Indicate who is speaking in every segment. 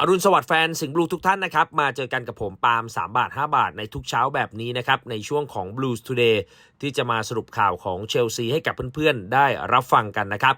Speaker 1: อรุณสวัสดิ์แฟนสิงห์บลูทุกท่านนะครับ มาเจอกันกับผมปาล์ม3 บาท 5 บาทในทุกเช้าแบบนี้นะครับ ในช่วงของ Blues Today ที่จะมาสรุปข่าวของเชลซีให้กับเพื่อนๆ ได้รับฟังกันนะครับ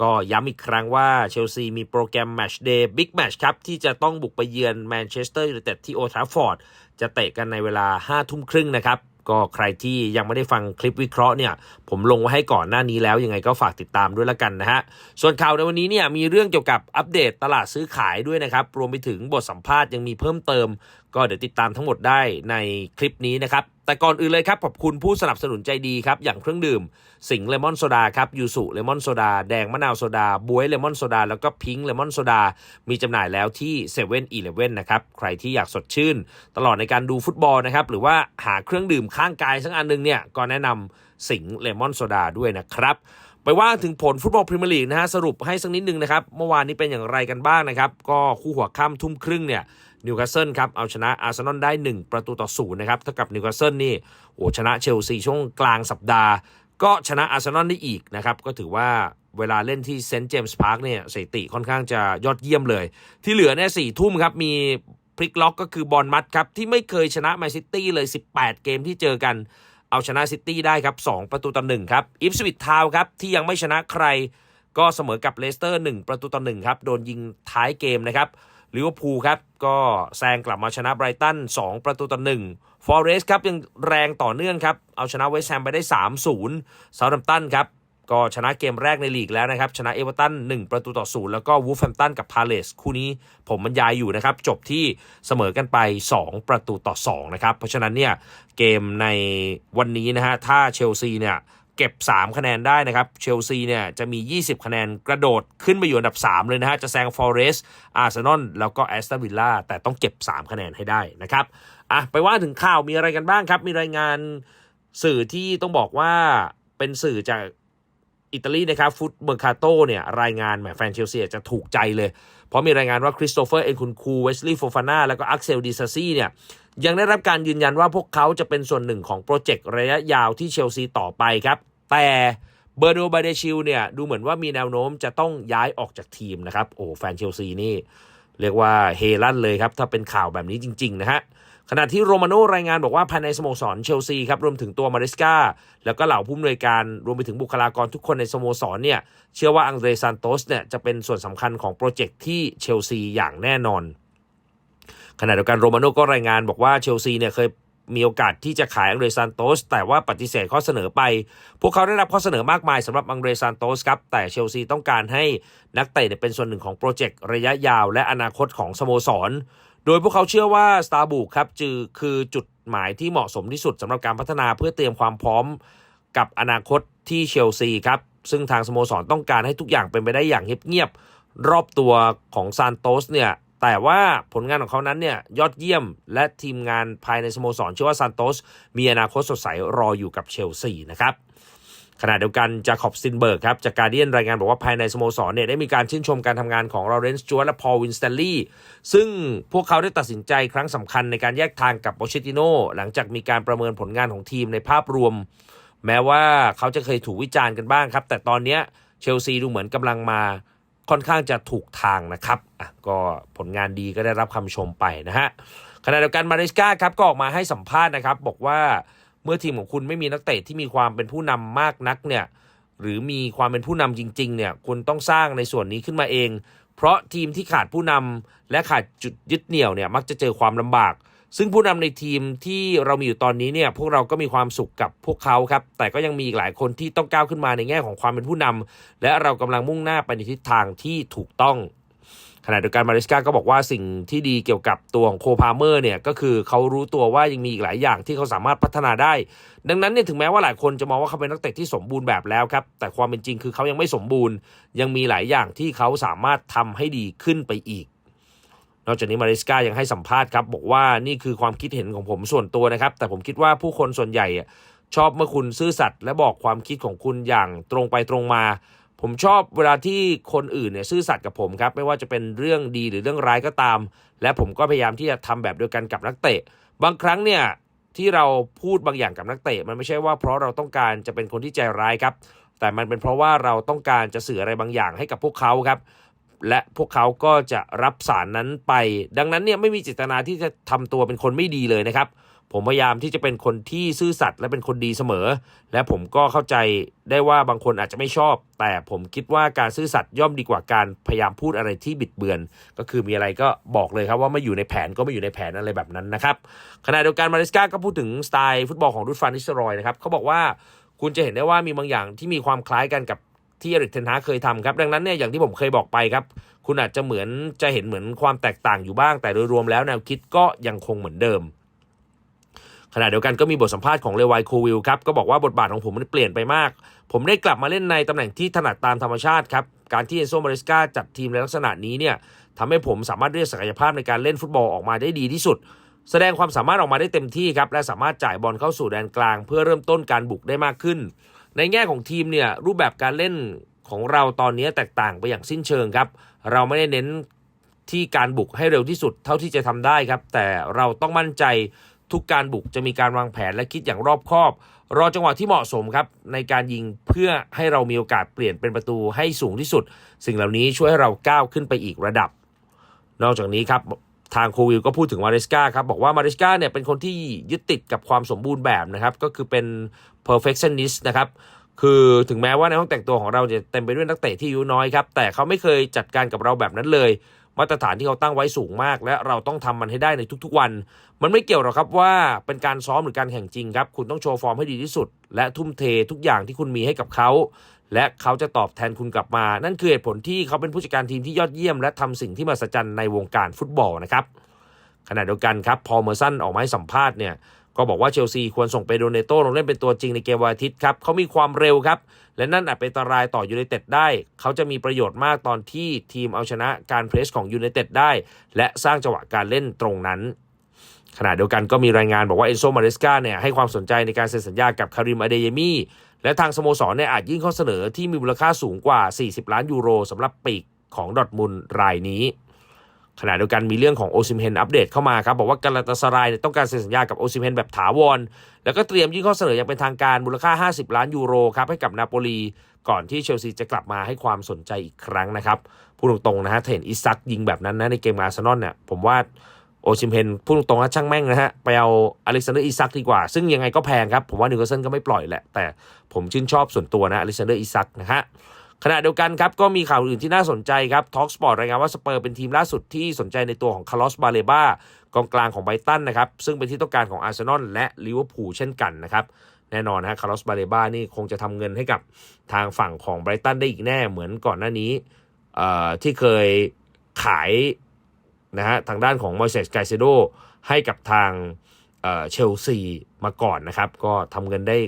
Speaker 1: ก็ย้ำอีกครั้งว่าเชลซีมีโปรแกรมแม t ช h เดย์บิ๊กแม h ครับ ที่จะต้องบุกไปเยือนแมนเชสเตอร์ยูไนเต็ดที่โอทราฟอร์ด จะเตะกันในเวลา 5 ทุ่มครึ่งนะครับ ก็ใครที่ยังไม่ได้ฟังคลิปวิเคราะห์เนี่ยผมลงไว้ให้ก่อนหน้านี้แล้วยังไงก็ฝากติดตามด้วยละกันนะฮะส่วนข่าวในวันนี้เนี่ยมีเรื่องเกี่ยวกับอัปเดตตลาดซื้อขายด้วยนะครับรวมไปถึงบทสัมภาษณ์ยังมีเพิ่มเติม ก็เดี๋ยวติดตามทั้งหมดได้ในคลิปนี้นะครับ แต่ก่อนอื่นเลยครับ ขอบคุณผู้สนับสนุนใจดีครับ อย่างเครื่องดื่ม สิงเลมอนโซดาครับยูสุเลมอนโซดาแดงมะนาวโซดาบวยเลมอนโซดาแล้วก็พิงค์เลมอนโซดา มีจำหน่ายแล้วที่7 e เ e ่ e อนะครับ ใครที่อยากสดชื่น ตลอดในการดูฟุตบอลนะครับ หรือว่าหาเครื่องดื่มข้างกายสักอันหนึงเนี่ยก็แนะนำสิงเลมอนโซดาด้วยนะครับ ไปว่าถึงผลฟุตบอลพรีเมียร์ลีกนะฮะสรุปให้สักนิดนึงนะครับ เมื่อวานนี้เป็นอย่างไรกันบ้างนะครับ ก็คู่หัวค่ำทุ่มครึ่งเนี่ยนิวคาสเซิลครับเอาชนะอาร์เซนอลได้ 1 ประตูต่อศูนย์นะครับเท่ากับนิวคาสเซิลนี่โอ้ชนะเชลซีช่วงกลางสัปดาห์ ก็ชนะอาร์เซนอลได้อีกนะครับก็ถือว่าเวลาเล่นที่เซนต์เจมส์พาร์คเนี่ยสถิติค่อนข้างจะยอดเยี่ยมเลย ที่เหลือเนี่ยสี่ทุ่มครับมีพลิกล็อกก็คือบอลมัดครับที่ไม่เคยชนะแมนซิตี้เลย 18 เกมที่เจอกัน เอาชนะซิตี้ได้ครับ 2 ประตูต่อหนึ่งครับอิฟสวิตทาวครับที่ยังไม่ชนะใคร ก็เสมอกับเลสเตอร์ 1 ประตูต่อหนึ่งครับโดนยิงท้ายเกมนะครับลิเวอร์พูลครับก็แซงกลับมาชนะไบรตัน 2 ประตูต่อหนึ่งฟอเรสครับยังแรงต่อเนื่องครับเอาชนะเวสต์แฮมไปได้ 3-0เซาท์แฮมป์ตันครับ ก็ชนะเกมแรกในลีกแล้วนะครับ ชนะเอเวอร์ตัน1ประตูต่อศูนย์แล้วก็วูฟแฮมตันกับพาเลสคู่นี้ผมบรรยายอยู่นะครับ จบที่เสมอกันไป 2 ประตูต่อ2นะครับ เพราะฉะนั้นเนี่ยเกมในวันนี้นะฮะถ้าเชลซีเนี่ยเก็บ 3 คะแนนได้นะครับ เชลซีเนี่ยจะมี 20 คะแนนกระโดดขึ้นไปอยู่อันดับ 3 เลยนะฮะ จะแซงฟอเรสอาร์เซนอลแล้วก็แอสตันวิลล่าแต่ต้องเก็บ 3 คะแนนให้ได้นะครับอะไปว่าถึงข่าวมีอะไรกันบ้างครับ มีรายงานสื่อที่ต้องบอกว่าเป็นสื่อจาก อิตาลีนะครับฟุตเมอร์คาโตเนี่ยรายงานแหมแฟนเชลซีจะถูกใจเลย เพราะมีรายงานว่าคริสโตเฟอร์เอ็นคุนคูเวสลีย์โฟฟาน่าแล้วก็อักเซลดิซาซี่เนี่ยยังได้รับการยืนยันว่าพวกเขาจะเป็นส่วนหนึ่งของโปรเจกต์ระยะยาวที่เชลซีต่อไปครับ แต่เบอร์โนบาเดชิลเนี่ยดูเหมือนว่ามีแนวโน้มจะต้องย้ายออกจากทีมนะครับโอ้แฟนเชลซีนี่ เรียกว่าเฮลั่นเลยครับ ถ้าเป็นข่าวแบบนี้จริง ๆ นะฮะ ขณะที่โรมาโน่รายงานบอกว่าภายในสโมสรเชลซีครับรวมถึงตัวมาริสกาแล้วก็เหล่าผู้อำนวยการรวมไปถึงบุคลากรทุกคนในสโมสรเนี่ยเชื่อว่าอังเดรซานโตสเนี่ยจะเป็นส่วนสำคัญของโปรเจกต์ที่เชลซีอย่างแน่นอน ขณะเดียวกันโรมาโน่ก็รายงานบอกว่าเชลซีเนี่ยเคยมีโอกาสที่จะขายอังเดรซานโตสแต่ว่าปฏิเสธข้อเสนอไป พวกเขาได้รับข้อเสนอมากมายสำหรับอังเดรซานโตสครับ แต่เชลซีต้องการให้นักเตะเป็นส่วนหนึ่งของโปรเจกต์ระยะยาวและอนาคตของสโมสร โดยพวกเขาเชื่อว่า s t a r b u ครับจือคือจุดหมายที่เหมาะสมที่สุดสำหรับการพัฒนาเพื่อเตรียมความพร้อมกับอนาคตที่เชลซีครับ ซึ่งทางสโมสรต้องการให้ทุกอย่างเป็นไปได้อย่างเงียบๆรอบตัวของซานโตสเนี่ยแต่ว่าผลงานของเขานั้นเนี่ยยอดเยี่ยมและทีมงานภายในสโมสรเชื่อว่าซานโตสมีอนาคตสดใสรออยู่กับเชลซีนะครับ ขณะเดียวกันจาคอบสตินเบิร์กครับจากการเดียนรายงานบอกว่าภายในสโมสรเนี่ยได้มีการชื่นชมการทำงานของลอเรนซ์จวและพอลวินสเตลลี่ซึ่งพวกเขาได้ตัดสินใจครั้งสำคัญในการแยกทางกับโปเชติโนหลังจากมีการประเมินผลงานของทีมในภาพรวม แม้ว่าเขาจะเคยถูกวิจารณ์กันบ้างครับ แต่ตอนนี้เชลซีดูเหมือนกำลังมาค่อนข้างจะถูกทางนะครับอะก็ผลงานดีก็ได้รับคำชมไปนะฮะขณะเดียวกันมาริสกาครับก็ออกมาให้สัมภาษณ์นะครับ บอกว่า เมื่อทีมของคุณไม่มีนักเตะที่มีความเป็นผู้นำมากนักเนี่ยหรือมีความเป็นผู้นำจริง ๆ เนี่ยคุณต้องสร้างในส่วนนี้ขึ้นมาเอง เพราะทีมที่ขาดผู้นำและขาดจุดยึดเหนี่ยวเนี่ยมักจะเจอความลำบาก ซึ่งผู้นำในทีมที่เรามีอยู่ตอนนี้เนี่ยพวกเราก็มีความสุขกับพวกเขาครับ แต่ก็ยังมีอีกหลายคนที่ต้องก้าวขึ้นมาในแง่ของความเป็นผู้นำและเรากำลังมุ่งหน้าไปในทิศทางที่ถูกต้อง ขณะเดียวกันมาริสกาก็บอกว่าสิ่งที่ดีเกี่ยวกับตัวของโคพาเมอร์เนี่ยก็คือเขารู้ตัวว่ายังมีอีกหลายอย่างที่เขาสามารถพัฒนาได้ ดังนั้นเนี่ยถึงแม้ว่าหลายคนจะมองว่าเขาเป็นนักเตะที่สมบูรณ์แบบแล้วครับ แต่ความเป็นจริงคือเขายังไม่สมบูรณ์ ยังมีหลายอย่างที่เขาสามารถทำให้ดีขึ้นไปอีก นอกจากนี้มาริสกายังให้สัมภาษณ์ครับบอกว่านี่คือความคิดเห็นของผมส่วนตัวนะครับ แต่ผมคิดว่าผู้คนส่วนใหญ่ชอบเมื่อคุณซื่อสัตย์และบอกความคิดของคุณอย่างตรงไปตรงมา ผมชอบเวลาที่คนอื่นเนี่ยซื่อสัตย์กับผมครับไม่ว่าจะเป็นเรื่องดีหรือเรื่องร้ายก็ตาม และผมก็พยายามที่จะทำแบบเดียวกันกับนักเตะ บางครั้งเนี่ยที่เราพูดบางอย่างกับนักเตะมันไม่ใช่ว่าเพราะเราต้องการจะเป็นคนที่ใจร้ายครับ แต่มันเป็นเพราะว่าเราต้องการจะสื่ออะไรบางอย่างให้กับพวกเขาครับ และพวกเขาก็จะรับสารนั้นไป ดังนั้นเนี่ยไม่มีเจตนาที่จะทำตัวเป็นคนไม่ดีเลยนะครับ ผมพยายามที่จะเป็นคนที่ซื่อสัตย์และเป็นคนดีเสมอ และผมก็เข้าใจได้ว่าบางคนอาจจะไม่ชอบ แต่ผมคิดว่าการซื่อสัตย์ย่อมดีกว่าการพยายามพูดอะไรที่บิดเบือน ก็คือมีอะไรก็บอกเลยครับว่าไม่อยู่ในแผนก็ไม่อยู่ในแผนอะไรแบบนั้นนะครับขณะเดียวกันมาริสกาก็พูดถึงสไตล์ฟุตบอลของรุดฟานนิสเตอรอยนะครับเขาบอกว่าคุณจะเห็นได้ว่ามีบางอย่างที่มีความคล้ายกันกับ ที่เอริกเทนฮาเคยทำครับ ดังนั้นเนี่ยอย่างที่ผมเคยบอกไปครับ คุณอาจจะเหมือนจะเห็นเหมือนความแตกต่างอยู่บ้าง แต่โดยรวมแล้วแนวคิดก็ยังคงเหมือนเดิม ขณะเดียวกันก็มีบทสัมภาษณ์ของเลวายโควิลครับ ก็บอกว่าบทบาทของผมมันเปลี่ยนไปมาก ผมได้กลับมาเล่นในตำแหน่งที่ถนัดตามธรรมชาติครับ การที่เอนโซมาริสกาจัดทีมในลักษณะนี้เนี่ยทำให้ผมสามารถเรียกศักยภาพในการเล่นฟุตบอลออกมาได้ดีที่สุดแสดงความสามารถออกมาได้เต็มที่ครับ และสามารถจ่ายบอลเข้าสู่แดนกลาง เพื่อเริ่มต้นการบุกได้มากขึ้น ในแง่ของทีมเนี่ยรูปแบบการเล่นของเราตอนนี้แตกต่างไปอย่างสิ้นเชิงครับ เราไม่ได้เน้นที่การบุกให้เร็วที่สุดเท่าที่จะทำได้ครับ แต่เราต้องมั่นใจทุกการบุกจะมีการวางแผนและคิดอย่างรอบคอบ รอจังหวะที่เหมาะสมครับ ในการยิงเพื่อให้เรามีโอกาสเปลี่ยนเป็นประตูให้สูงที่สุด สิ่งเหล่านี้ช่วยให้เราก้าวขึ้นไปอีกระดับ นอกจากนี้ครับ ทางโควิลก็พูดถึงมาริสกาครับ บอกว่ามาริสกาเนี่ยเป็นคนที่ยึดติดกับความสมบูรณ์แบบนะครับ ก็คือเป็น perfectionist นะครับ คือถึงแม้ว่าในห้องแต่งตัวของเราจะเต็มไปด้วยนักเตะที่อายุน้อยครับ แต่เขาไม่เคยจัดการกับเราแบบนั้นเลย มาตรฐานที่เขาตั้งไว้สูงมาก และเราต้องทำมันให้ได้ในทุกๆวัน มันไม่เกี่ยวหรอกครับว่าเป็นการซ้อมหรือการแข่งจริงครับ คุณต้องโชว์ฟอร์มให้ดีที่สุด และทุ่มเททุกอย่างที่คุณมีให้กับเขา และเขาจะตอบแทนคุณกลับมา นั่นคือเหตุผลที่เขาเป็นผู้จัดการทีมที่ยอดเยี่ยม และทำสิ่งที่มหัศจรรย์ในวงการฟุตบอลนะครับขณะเดียวกันครับพอเมอร์สันออกมาให้สัมภาษณ์เนี่ยก็บอกว่าเชลซีควรส่งเปโดเนโต้ลงเล่นเป็นตัวจริงในเกมวันอาทิตย์ครับเขามีความเร็วครับ และนั่นอาจเป็นอันตรายต่อยูไนเต็ดได้ เขาจะมีประโยชน์มากตอนที่ทีมเอาชนะการเพรสของยูไนเต็ดได้ และสร้างจังหวะการเล่นตรงนั้น ขณะเดียวกันก็มีรายงานบอกว่าเอนโซมาริสกาเนี่ยให้ความสนใจในการเซ็นสัญญากับคาริมอเดเยมี และทางสโมสรเนี่ยอาจยื่นข้อเสนอที่มีมูลค่าสูงกว่า 40 ล้านยูโรสำหรับปีกของดอทมุนรายนี้ขณะเดียวกันมีเรื่องของโอซิมเฮนอัปเดตเข้ามาครับ บอกว่ากาลาตาสรายต้องการเซ็นสัญญากับโอซิมเฮนแบบถาวร แล้วก็เตรียมยื่นข้อเสนออย่างเป็นทางการมูลค่า 50 ล้านยูโรครับให้กับนาโปลีก่อนที่เชลซีจะกลับมาให้ความสนใจอีกครั้งนะครับพูดตรงๆนะฮะเห็นอิซักยิงแบบนั้นนะในเกมอาร์เซนอลเนี่ยผมว่า โอซิมเฮนพูดตรงๆนะช่างแม่งนะฮะ ไปเอาอเล็กซานเดอร์อิซักดีกว่า ซึ่งยังไงก็แพงครับ ผมว่านิวคาสเซิลก็ไม่ปล่อยแหละ แต่ผมชื่นชอบส่วนตัวนะอเล็กซานเดอร์อิซักนะฮะขณะเดียวกันครับก็มีข่าวอื่นที่น่าสนใจครับท็อกสปอร์ตรายงานว่าสเปอร์เป็นทีมล่าสุดที่สนใจในตัวของคาร์ลอสบาเลบากองกลางของไบรตันนะครับ ซึ่งเป็นที่ต้องการของอาร์เซนอลและลิเวอร์พูลเช่นกันนะครับ แน่นอนนะคาร์ลอสบาเลบานี่คงจะทำเงินให้กับทางฝั่งของไบรตันได้อีกแน่เหมือนก่อนหน้านี้ที่เคยขาย นะฮะทางด้านของมอยเซสไกเซโดให้กับทางเชลซีมาก่อนนะครับ ก็ทำเงินได้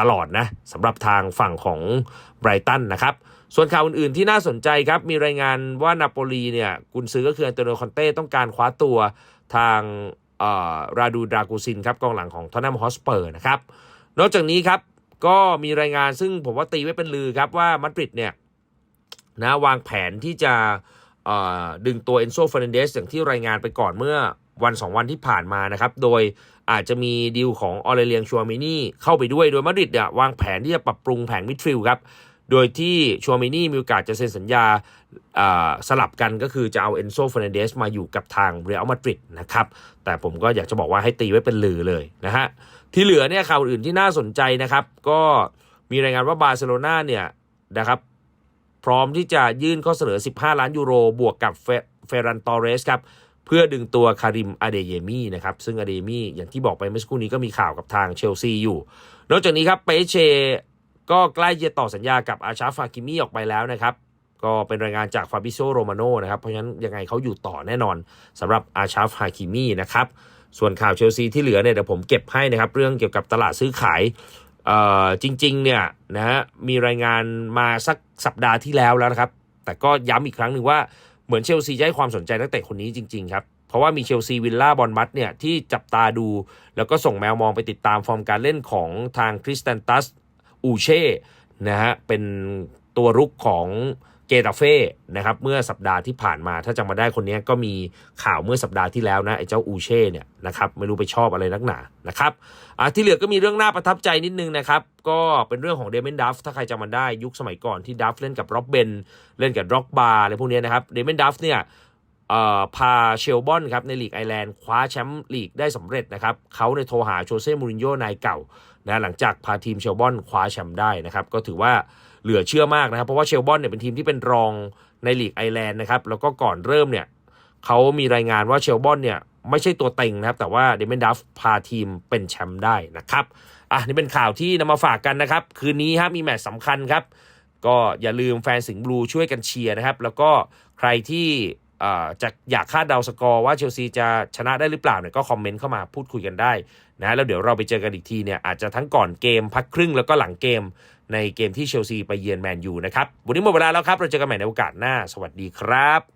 Speaker 1: ตลอดนะสำหรับทางฝั่งของไบรตันนะครับ ส่วนข่าวอื่นๆที่น่าสนใจครับ มีรายงานว่านาโปลีเนี่ยกุนซือก็คืออันโตนิโอคอนเต้ต้องการคว้าตัวทางราดูดรากูซินครับกองหลังของทอนนัมฮอสเปอร์นะครับ นอกจากนี้ครับก็มีรายงานซึ่งผมว่าตีไว้เป็นลือครับว่ามาดริดเนี่ยนะวางแผนที่จะ ดึงตัวเอนโซเฟรนเดสอย่างที่รายงานไปก่อนเมื่อวัน 2 วันที่ผ่านมานะครับ โดยอาจจะมีดีลของออเรเลียงชัวมินี่เข้าไปด้วย โดยมาดริดเนี่ยวางแผนที่จะปรับปรุงแผงมิดฟิลด์ครับ โดยที่ชัวมินี่มีโอกาสจะเซ็นสัญญาอ่าสลับกันก็คือจะเอาเอนโซเฟรนเดสมาอยู่กับทางเรอัลมาดริดนะครับ แต่ผมก็อยากจะบอกว่าให้ตีไว้เป็นลือเลยนะฮะ ที่เหลือเนี่ยข่าวอื่นที่น่าสนใจนะครับ ก็มีรายงานว่าบาร์เซโลนาเนี่ยนะครับ พร้อมที่จะยื่นข้อเสนอ 15 ล้านยูโร บวกกับเฟรันตอเรสครับเพื่อดึงตัวคาริมอเดเยมีนะครับซึ่งอเดเยมีอย่างที่บอกไปเมื่อสักครู่นี้ก็มีข่าวกับทางเชลซีอยู่ นอกจากนี้ครับเปเชก็ใกล้จะต่อสัญญากับอาชาฟากิมีออกไปแล้วนะครับก็เป็นรายงานจากฟาบิโซโรมาโนนะครับ เพราะฉะนั้นยังไงเขาอยู่ต่อแน่นอนสำหรับอาชาฟฮากิมีนะครับ ส่วนข่าวเชลซีที่เหลือเนี่ยเดี๋ยวผมเก็บให้นะครับ เรื่องเกี่ยวกับตลาดซื้อขาย จริงๆเนี่ยนะฮะมีรายงานมาสักสัปดาห์ที่แล้วแล้วนะครับ แต่ก็ย้ำอีกครั้งหนึ่งว่าเหมือนเชลซีจะให้ความสนใจนักเตะคนนี้จริงๆครับ เพราะว่ามีเชลซีวิลล่าบอลมัดเนี่ยที่จับตาดู แล้วก็ส่งแมวมองไปติดตามฟอร์มการเล่นของทางคริสตันตัสอูเช่นะฮะเป็นตัวรุกของ เกตาเฟ่นะครับเมื่อสัปดาห์ที่ผ่านมา ถ้าจำมาได้คนนี้ก็มีข่าวเมื่อสัปดาห์ที่แล้วนะไอ้เจ้าอูเช่เนี่ยนะครับไม่รู้ไปชอบอะไรนักหนานะครับอะที่เหลือก็มีเรื่องน่าประทับใจนิดนึงนะครับ ก็เป็นเรื่องของเดมนดัฟถ้าใครจำมันได้ยุคสมัยก่อนที่ดัฟเล่นกับร็อบเบนเล่นกับร็อกบาร์อะไรพวกนี้นะครับเดมนดัฟเนี่ยเอ่อพาเชลบอนครับในลีกไอแลนด์คว้าแชมป์ลีกได้สำเร็จนะครับเขาในโทรหาโชเซ่มูรินโญ่นายเก่านะหลังจากพาทีมเชลบอนคว้าแชมป์ได้นะครับก็ถือว่า เหลือเชื่อมากนะครับ เพราะว่าเชลบอนเนี่ยเป็นทีมที่เป็นรองในลีกไอร์แลนด์นะครับ แล้วก็ก่อนเริ่มเนี่ยเขามีรายงานว่าเชลบอนเนี่ยไม่ใช่ตัวเต็งนะครับ แต่ว่าเดมนดัฟพาทีมเป็นแชมป์ได้นะครับ อะนี่เป็นข่าวที่นำมาฝากกันนะครับ คืนนี้ฮะมีแมตช์สำคัญครับ ก็อย่าลืมแฟนสิงห์บลูช่วยกันเชียร์นะครับ แล้วก็ใครที่อ่อจะอยากคาดเดาสกอร์ว่าเชลซีจะชนะได้หรือเปล่าเนี่ยก็คอมเมนต์เข้ามาพูดคุยกันได้นะแล้วเดี๋ยวเราไปเจอกันอีกทีเนี่ยอาจจะทั้งก่อนเกมพักครึ่งแล้วก็หลังเกม ในเกมที่เชลซีไปเยือนแมนยูนะครับ วันนี้หมดเวลาแล้วครับ เราเจอกันใหม่ในโอกาสหน้า สวัสดีครับ